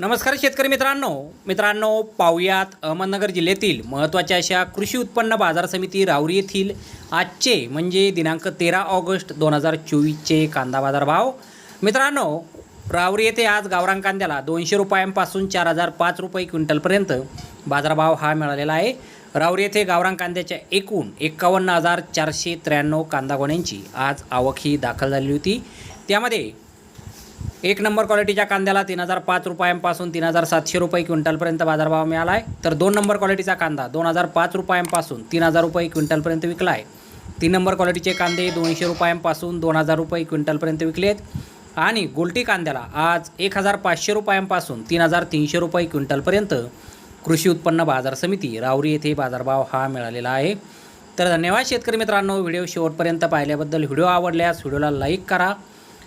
नमस्कार शेतकरी मित्रांनो. मित्रांनो पाहुयात अहमदनगर जिल्ह्यातील महत्त्वाच्या अशा कृषी उत्पन्न बाजार समिती राऊरी येथील आजचे म्हणजे दिनांक तेरा ऑगस्ट दोन हजार चोवीसचे कांदा बाजार भाव मित्रांनो राऊरी येथे आज गावरान कांद्याला दोनशे रुपयांपासून चार हजार पाच रुपये क्विंटलपर्यंत बाजारभाव हा मिळालेला आहे. राऊरी येथे गावरान कांद्याच्या एकूण एकावन्न हजार चारशे त्र्याण्णव कांदा गोण्यांची आज आवक ही दाखल झालेली होती. त्यामध्ये एक नंबर क्वालिटीच्या कांद्याला तीन हजार पाच रुपयांपासून तीन हजार सातशे रुपये क्विंटलपर्यंत बाजारभाव मिळाला आहे तर दोन नंबर क्वालिटीचा कांदा दोन हजार पाच रुपयांपासून तीन हजार रुपये क्विंटलपर्यंत विकला आहे तीन नंबर क्वालिटीचे कांदे दोनशे रुपयांपासून दोन हजार रुपये क्विंटलपर्यंत विकले आहेत आणि गोल्टी कांद्याला आज एक हजार पाचशे रुपयांपासून तीन हजार तीनशे रुपये क्विंटलपर्यंत कृषी उत्पन्न बाजार समिती राऊरी येथे बाजारभाव हा मिळालेला आहे. तर धन्यवाद शेतकरी मित्रांनो व्हिडिओ शेवटपर्यंत पाहिल्याबद्दल व्हिडिओ आवडल्यास व्हिडिओला लाईक करा.